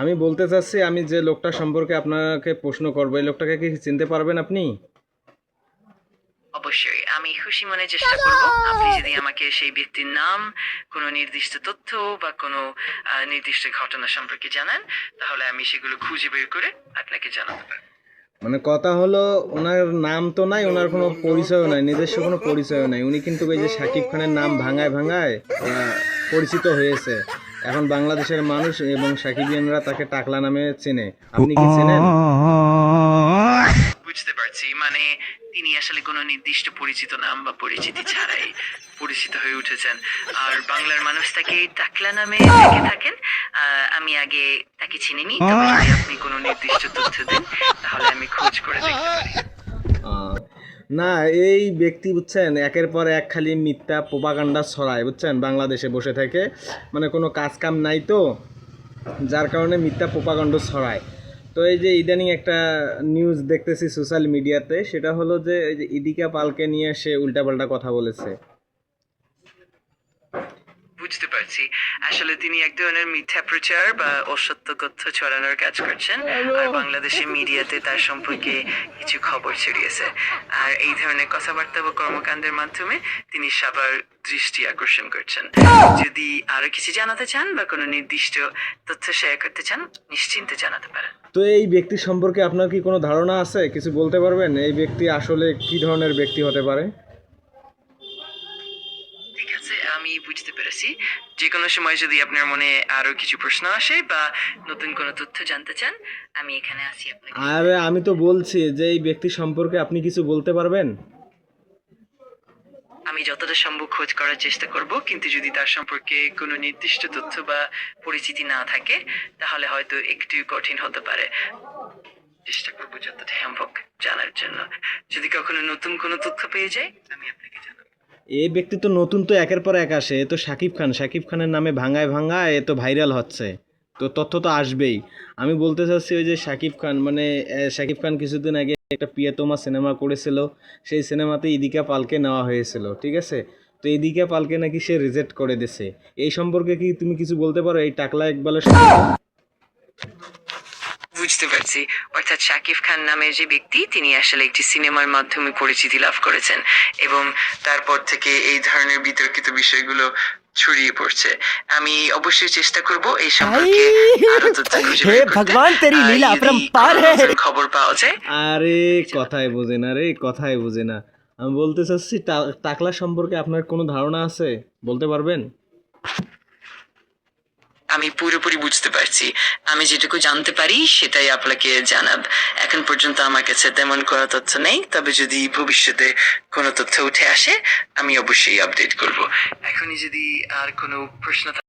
আমি বলতে চাচ্ছি আমি যে লোকটা সম্পর্কে আপনাকে প্রশ্ন করব এই লোকটাকে কি চিনতে পারবেন আপনি? অবশ্যই আমি খুশি মনে চেষ্টা করব। আপনি যদি আমাকে সেই ব্যক্তির নাম কোনো নির্দিষ্ট তথ্য বা কোনো নির্দিষ্ট ঘটনা সম্পর্কে জানান তাহলে আমি সেগুলো খুঁজে বের করে আপনাকে জানাতে পারব। মানে কথা হলো ওনার নাম তো নাই ওনার কোনো পরিচয়ও নাই নিজস্ব কোনো পরিচয়ও নাই। উনি কিন্তু ওই যে শাকিব খানের নাম ভাঙায় ভাঙায় পরিচিত হয়েছে। এখন বাংলাদেশের মানুষ এবং সাকিবিয়ানরা তাকে টাকলা নামে চেনে। আপনি কি চেনেন? বুঝতে পারছি মানে তিনি আসলে কোনো নির্দিষ্ট পরিচিত নাম বা পরিচিতি ছাড়াই পরিচিত হয়ে উঠেছেন। আর বাংলার মানুষ তাকে টাকলা নামে ডেকে থাকেন। আমি আগে তাকে চিনিনি তবে যদি আপনি কোনো নির্দিষ্ট তথ্য দেন, তাহলে আমি খোঁজ করে দেখতে পারি। না, এই ব্যক্তি, বুঝছেন, একের পর এক খালি মিথ্যা প্রোপাগান্ডা ছড়ায়, বুঝছেন, বাংলাদেশে বসে থাকে। মানে কোনো কাজ কাম নাই তো, যার কারণে মিথ্যা প্রোপাগান্ড ছড়ায়। তো এই যে ইদানিং একটা নিউজ দেখতেছি সোশ্যাল মিডিয়াতে, সেটা হলো যে এই যে ইদিকা পালকে নিয়ে সে উল্টাপাল্টা কথা বলেছে। পারছি আসলে তিনি এক ধরনের মিথ্যা প্রচার বা অসত্য তথ্য ছড়ানোর কাজ করছেন। আর বাংলাদেশের মিডিয়াতে তার সম্পর্কে কিছু খবর ছড়িয়েছে। আর এই ধরনের কথাবার্তা বা কর্মকাণ্ডের মাধ্যমে তিনি সবার দৃষ্টি আকর্ষণ করছেন। যদি আরও কিছু জানাতে চান বা কোনো নির্দিষ্ট তথ্য শেয়ার করতে চান নিশ্চিন্তে জানাতে পারেন। তো এই ব্যক্তি সম্পর্কে আপনার কি কোনো ধারণা আছে? কিছু বলতে পারবেন? এই ব্যক্তি আসলে কি ধরনের ব্যক্তি হতে পারে? ঠিক আছে আমি বুঝতে পেরেছি। যে কোনো সময় যদি আপনার মনে আরও কিছু প্রশ্ন আসে বা নতুন কোনো তথ্য জানতে চান আমি এখানে আছি আপনাকে। আর আমি তো বলছি যে এই ব্যক্তি সম্পর্কে আপনি কিছু বলতে পারবেন? আমি যতটা সম্ভব খোঁজ করার চেষ্টা করব কিন্তু যদি তার সম্পর্কে কোনো নির্দিষ্ট তথ্য বা পরিচিতি না থাকে তাহলে হয়তো একটু কঠিন হতে পারে। চেষ্টা করব যতটা সম্ভব জানার জন্য। যদি কখনো নতুন কোনো তথ্য পেয়ে যাই আমি আপনাকে জানাব এই ব্যক্তি তো নতুন তো একের পর এক আসে, এ তো সাকিব খান। সাকিব খানের নামে ভাঙায় ভাঙায় এ তো ভাইরাল হচ্ছে। তো তথ্য তো আসবেই। আমি বলতে চাচ্ছি ওই যে সাকিব খান মানে সাকিব খান কিছুদিন আগে একটা প্রিয়তমা সিনেমা করেছিল, সেই সিনেমাতে ইদিকা পালকে নেওয়া হয়েছিল, ঠিক আছে? তো ইদিকা পালকে নাকি সে রিজেক্ট করে দিছে। এই সম্পর্কে কি তুমি কিছু বলতে পারো? এই টাকলা সম্পর্কে? বুঝতে পারছি অর্থাৎ শাকিব খান নামের যে ব্যক্তি তিনি আসলে একটি সিনেমার মাধ্যমে পরিচিতি লাভ করেছেন এবং তারপর থেকে এই ধরনের বিতর্কিত বিষয়গুলো ছড়িয়ে পড়ছে আমি অবশ্যই চেষ্টা করব এই সম্পর্কে আরো তথ্য খুঁজে বের हे করতে। भगवान तेरी আর लीला যদি अपरंपार কোনো है নতুন খবর পাওয়া যায় আরে কথাই বোঝে না রে কথাই বোঝে না আমি বলতে চাচ্ছি টা- টাকলা সম্পর্কে আপনার কোনো ধারণা আছে বলতে পারবেন আমি পুরোপুরি বুঝতে পারছি। আমি যেটুকু জানতে পারি, সেটাই আপনাকে জানাব। এখন পর্যন্ত আমার কাছে তেমন কোনো তথ্য নেই, তবে যদি ভবিষ্যতে কোনো তথ্য উঠে আসে, আমি অবশ্যই আপডেট করব। এখনই যদি আর কোনো প্রশ্ন